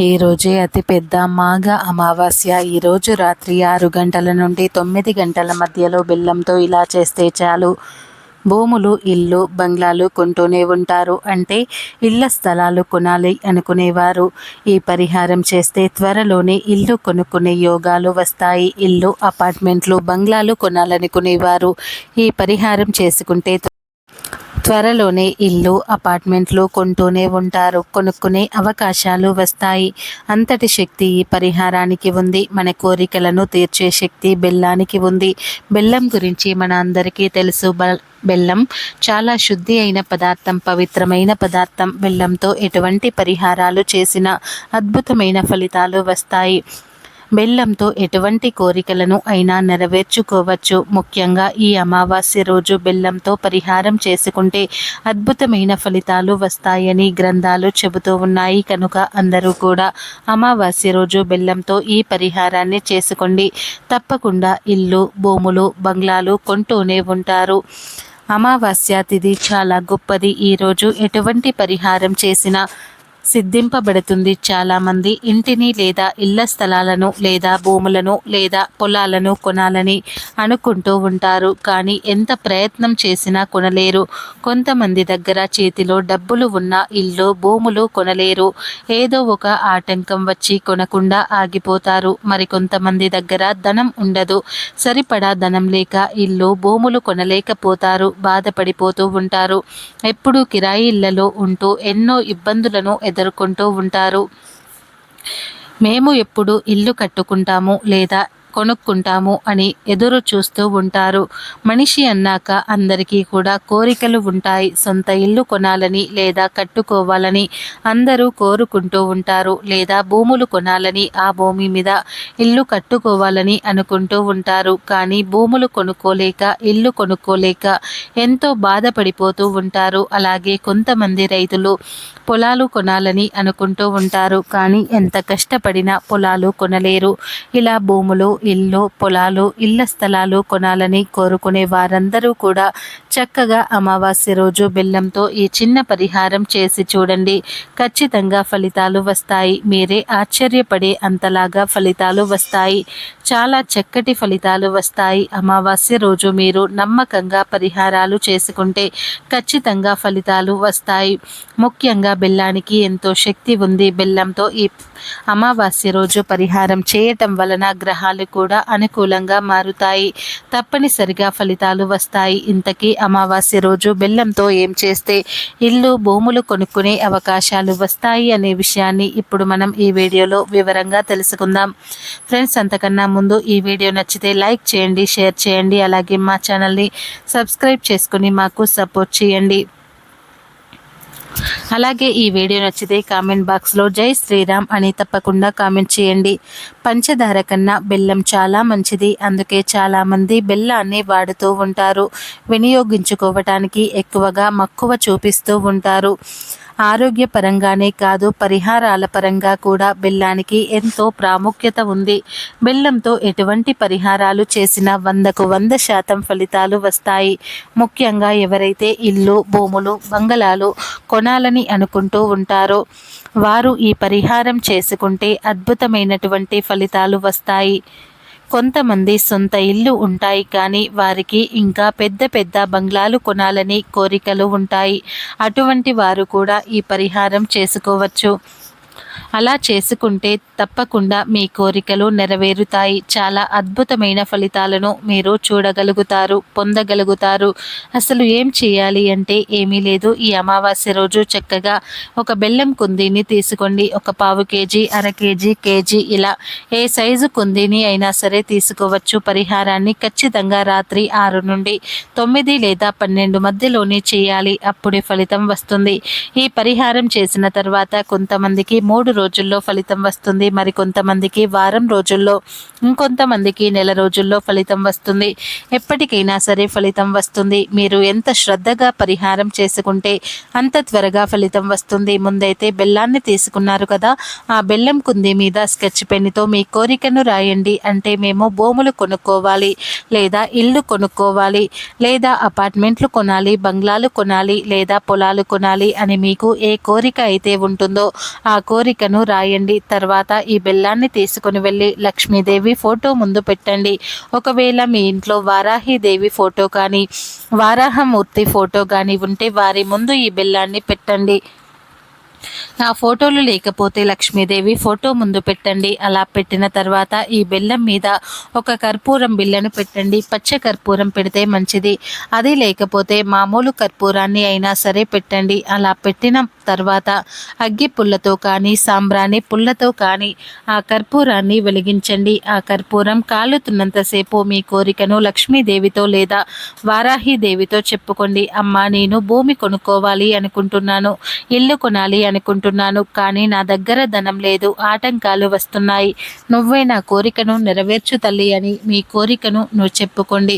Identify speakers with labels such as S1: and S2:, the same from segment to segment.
S1: ఈరోజే అతిపెద్ద మాఘ అమావాస్య. ఈరోజు రాత్రి ఆరు గంటల నుండి తొమ్మిది గంటల మధ్యలో బెల్లంతో ఇలా చేస్తే చాలు. భూములు ఇల్లు బంగ్లాలు కొంటూనే ఉంటారు. అంటే ఇళ్ళ స్థలాలు కొనాలి అనుకునేవారు. ఈ పరిహారం చేస్తే త్వరలోనే ఇల్లు కొనుక్కునే యోగాలు వస్తాయి. ఇల్లు అపార్ట్మెంట్లు బంగ్లాలు కొనాలనుకునేవారు. ఈ పరిహారం చేసుకుంటే త్వరలోనే ఇల్లు అపార్ట్మెంట్లు కొంటూనే ఉంటారు. కొనుక్కునే అవకాశాలు వస్తాయి. అంతటి శక్తి ఈ పరిహారానికి ఉంది. మన కోరికలను తీర్చే శక్తి బెల్లానికి ఉంది. బెల్లం గురించి మన అందరికీ తెలుసు. బెల్లం చాలా శుద్ధి అయిన పదార్థం పవిత్రమైన పదార్థం. బెల్లంతో ఎటువంటి పరిహారాలు చేసినా అద్భుతమైన ఫలితాలు వస్తాయి. బెల్లంతో ఎటువంటి కోరికలను అయినా నెరవేర్చుకోవచ్చు. ముఖ్యంగా ఈ అమావాస్య రోజు బెల్లంతో పరిహారం చేసుకుంటే అద్భుతమైన ఫలితాలు వస్తాయని గ్రంథాలు చెబుతూ ఉన్నాయి. కనుక అందరూ కూడా అమావాస్య రోజు బెల్లంతో ఈ పరిహారాన్ని చేసుకోండి. తప్పకుండా ఇల్లు భూములు బంగ్లాలు కొంటూనే ఉంటారు. అమావాస్య తిథి చాలా గొప్పది. ఈరోజు ఎటువంటి పరిహారం చేసినా సిద్ధింపబడుతుంది. చాలామంది ఇంటిని లేదా ఇళ్ళ స్థలాలను లేదా భూములను లేదా పొలాలను కొనాలని అనుకుంటూ ఉంటారు. కానీ ఎంత ప్రయత్నం చేసినా కొనలేరు. కొంతమంది దగ్గర చేతిలో డబ్బులు ఉన్న ఇల్లు భూములు కొనలేరు. ఏదో ఒక ఆటంకం వచ్చి కొనకుండా ఆగిపోతారు. మరికొంతమంది దగ్గర ధనం ఉండదు. సరిపడా ధనం లేక ఇల్లు భూములు కొనలేకపోతారు. బాధపడిపోతూ ఉంటారు. ఎప్పుడూ కిరాయి ఇళ్ళలో ఉంటూ ఎన్నో ఇబ్బందులను ఎదుర్కొంటూ ఉంటారు. మేము ఎప్పుడు ఇల్లు కట్టుకుంటాము లేదా కొనుక్కుంటాము అని ఎదురు చూస్తూ ఉంటారు. మనిషి అన్నాక అందరికీ కూడా కోరికలు ఉంటాయి. సొంత ఇల్లు కొనాలని లేదా కట్టుకోవాలని అందరూ కోరుకుంటూ ఉంటారు. లేదా భూములు కొనాలని ఆ భూమి మీద ఇల్లు కట్టుకోవాలని అనుకుంటూ ఉంటారు. కానీ భూములు కొనుక్కోలేక ఇల్లు కొనుక్కోలేక ఎంతో బాధపడిపోతూ ఉంటారు. అలాగే కొంతమంది రైతులు పొలాలు కొనాలని అనుకుంటూ ఉంటారు. కానీ ఎంత కష్టపడినా పొలాలు కొనలేరు. ఇలా భూములు ఇల్లు పొలాలు ఇళ్ళ స్థలాలు కొనాలని కోరుకునే వారందరూ కూడా చక్కగా అమావాస్య రోజు బెల్లంతో ఈ చిన్న పరిహారం చేసి చూడండి. ఖచ్చితంగా ఫలితాలు వస్తాయి. మీరే ఆశ్చర్యపడే అంతలాగా ఫలితాలు వస్తాయి. చాలా చక్కటి ఫలితాలు వస్తాయి. అమావాస్య రోజు మీరు నమ్మకంగా పరిహారాలు చేసుకుంటే ఖచ్చితంగా ఫలితాలు వస్తాయి. ముఖ్యంగా బెల్లానికి ఎంతో శక్తి ఉంది. బెల్లంతో ఈ అమావాస్య రోజు పరిహారం చేయటం వలన గ్రహాలు కూడా అనుకూలంగా మారుతాయి. తప్పనిసరిగా ఫలితాలు వస్తాయి. ఇంతకీ అమావాస్య రోజు బెల్లంతో ఏం చేస్తే ఇల్లు భూములు కొనుక్కునే అవకాశాలు వస్తాయి అనే విషయాన్ని ఇప్పుడు మనం ఈ వీడియోలో వివరంగా తెలుసుకుందాం. ఫ్రెండ్స్ అంతకన్నా ముందు ఈ వీడియో నచ్చితే లైక్ చేయండి షేర్ చేయండి. అలాగే మా ఛానల్ని సబ్స్క్రైబ్ చేసుకుని మాకు సపోర్ట్ చేయండి. అలాగే ఈ వీడియో నచ్చితే కామెంట్ బాక్స్లో జై శ్రీరామ్ అని తప్పకుండా కామెంట్ చేయండి. పంచదార కన్నా బెల్లం చాలా మంచిది. అందుకే చాలామంది బెల్లాన్ని వాడుతూ ఉంటారు. వినియోగించుకోవటానికి ఎక్కువగా మక్కువ చూపిస్తూ ఉంటారు. ఆరోగ్యపరంగానే కాదు పరిహారాల పరంగా కూడా బెల్లానికి ఎంతో ప్రాముఖ్యత ఉంది. బెల్లంతో ఎటువంటి పరిహారాలు చేసినా వందకు వంద శాతం ఫలితాలు వస్తాయి. ముఖ్యంగా ఎవరైతే ఇల్లు భూములు బంగళాలు కొనాలని అనుకుంటూ ఉంటారో వారు ఈ పరిహారం చేసుకుంటే అద్భుతమైనటువంటి ఫలితాలు వస్తాయి. కొంతమంది సొంత ఇల్లు ఉంటాయి కానీ వారికి ఇంకా పెద్ద పెద్ద బంగ్లాలు కొనాలని కోరికలు ఉంటాయి. అటువంటి వారు కూడా ఈ పరిహారం చేసుకోవచ్చు. అలా చేసుకుంటే తప్పకుండా మీ కోరికలు నెరవేరుతాయి. చాలా అద్భుతమైన ఫలితాలను మీరు చూడగలుగుతారు పొందగలుగుతారు. అసలు ఏం చేయాలి అంటే ఏమీ లేదు. ఈ అమావాస్య రోజు చక్కగా ఒక బెల్లం కుందీని తీసుకోండి. ఒక పావు కేజీ అర కేజీ కేజీ ఇలా ఏ సైజు కుందీని అయినా సరే తీసుకోవచ్చు. పరిహారాన్ని ఖచ్చితంగా రాత్రి ఆరు నుండి తొమ్మిది లేదా పన్నెండు మధ్యలోనే చేయాలి. అప్పుడే ఫలితం వస్తుంది. ఈ పరిహారం చేసిన తర్వాత కొంతమందికి మూడు రోజుల్లో ఫలితం వస్తుంది. మరి కొంతమందికి వారం రోజుల్లో ఇంకొంతమందికి నెల రోజుల్లో ఫలితం వస్తుంది. ఎప్పటికైనా సరే ఫలితం వస్తుంది. మీరు ఎంత శ్రద్ధగా పరిహారం చేసుకుంటే అంత త్వరగా ఫలితం వస్తుంది. ముందైతే బెల్లాన్ని తీసుకున్నారు కదా ఆ బెల్లం కుంది మీద స్కెచ్ పెన్నుతో మీ కోరికను రాయండి. అంటే మేము భూములు కొనుక్కోవాలి లేదా ఇల్లు కొనుక్కోవాలి లేదా అపార్ట్మెంట్లు కొనాలి బంగ్లాలు కొనాలి లేదా పొలాలు కొనాలి అని మీకు ఏ కోరిక అయితే ఉంటుందో ఆ కోరికను కోరికను రాయండి. తర్వాత ఈ బెల్లాన్ని తీసుకుని వెళ్ళి లక్ష్మీదేవి ఫోటో ముందు పెట్టండి. ఒకవేళ మీ ఇంట్లో వారాహిదేవి ఫోటో కానీ వారాహమూర్తి ఫోటో కానీ ఉంటే వారి ముందు ఈ బెల్లాన్ని పెట్టండి. ఆ ఫోటోలు లేకపోతే లక్ష్మీదేవి ఫోటో ముందు పెట్టండి. అలా పెట్టిన తర్వాత ఈ బెల్లం మీద ఒక కర్పూరం బిళ్ళను పెట్టండి. పచ్చ కర్పూరం పెడితే మంచిది. అది లేకపోతే మామూలు కర్పూరాన్ని అయినా సరే పెట్టండి. అలా పెట్టిన తర్వాత అగ్గి పుల్లతో కానీ సాంబ్రాణి పుల్లతో కానీ ఆ కర్పూరాన్ని వెలిగించండి. ఆ కర్పూరం కాలుతున్నంతసేపు మీ కోరికను లక్ష్మీదేవితో లేదా వారాహిదేవితో చెప్పుకోండి. అమ్మ నేను భూమి కొనుక్కోవాలి అనుకుంటున్నాను. ఇల్లు కొనాలి అనుకుంటున్నాను కానీ నా దగ్గర ధనం లేదు ఆటంకాలు వస్తున్నాయి. నువ్వే నా కోరికను నెరవేర్చు తల్లి అని మీ కోరికను నువ్వు చెప్పుకోండి.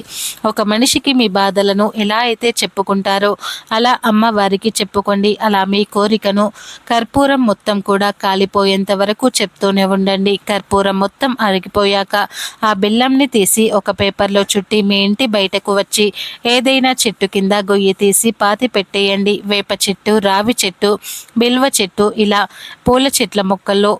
S1: ఒక మనిషికి మీ బాధలను ఎలా అయితే చెప్పుకుంటారో అలా అమ్మవారికి చెప్పుకోండి. అలా మీ కోరికను కర్పూరం మొత్తం కూడా కాలిపోయేంత వరకు చెప్తూనే ఉండండి. కర్పూరం మొత్తం అరిగిపోయాక ఆ బెల్లంని తీసి ఒక పేపర్లో చుట్టి మీ ఇంటి బయటకు వచ్చి ఏదైనా చెట్టు కింద గొయ్యి తీసి పాతి పెట్టేయండి. వేప చెట్టు రావి చెట్టు బిల్వ చెట్టు ఇలా పూల చెట్ల మొక్కల్లో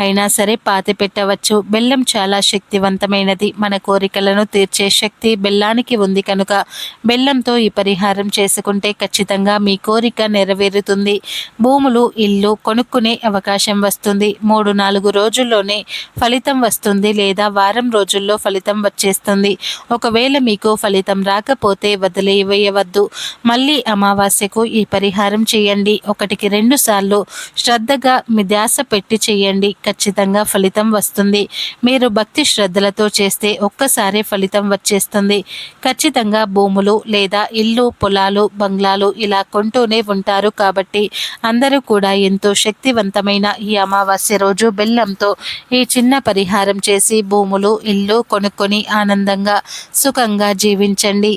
S1: అయినా సరే పాతి పెట్టవచ్చు. బెల్లం చాలా శక్తివంతమైనది. మన కోరికలను తీర్చే శక్తి బెల్లానికి ఉంది కనుక బెల్లంతో ఈ పరిహారం చేసుకుంటే ఖచ్చితంగా మీ కోరిక నెరవేరుతుంది. భూములు ఇల్లు కొనుక్కునే అవకాశం వస్తుంది. మూడు నాలుగు రోజుల్లోనే ఫలితం వస్తుంది లేదా వారం రోజుల్లో ఫలితం వచ్చేస్తుంది. ఒకవేళ మీకు ఫలితం రాకపోతే వదిలేయవద్దు. మళ్ళీ అమావాస్యకు ఈ పరిహారం చేయండి. ఒకటికి రెండు సార్లు శ్రద్ధగా మీ ధ్యాస పెట్టి చేయండి. ఖచ్చితంగా ఫలితం వస్తుంది. మీరు భక్తి శ్రద్ధలతో చేస్తే ఒక్కసారి ఫలితం వచ్చేస్తుంది. ఖచ్చితంగా భూములు లేదా ఇల్లు పొలాలు బంగ్లాలు ఇలా కొంటూనే ఉంటారు కాబట్టి అందరూ కూడా ఎంతో శక్తివంతమైన ఈ అమావాస్య రోజు బెల్లంతో ఈ చిన్న పరిహారం చేసి భూములు ఇల్లు కొనుక్కొని ఆనందంగా సుఖంగా జీవించండి.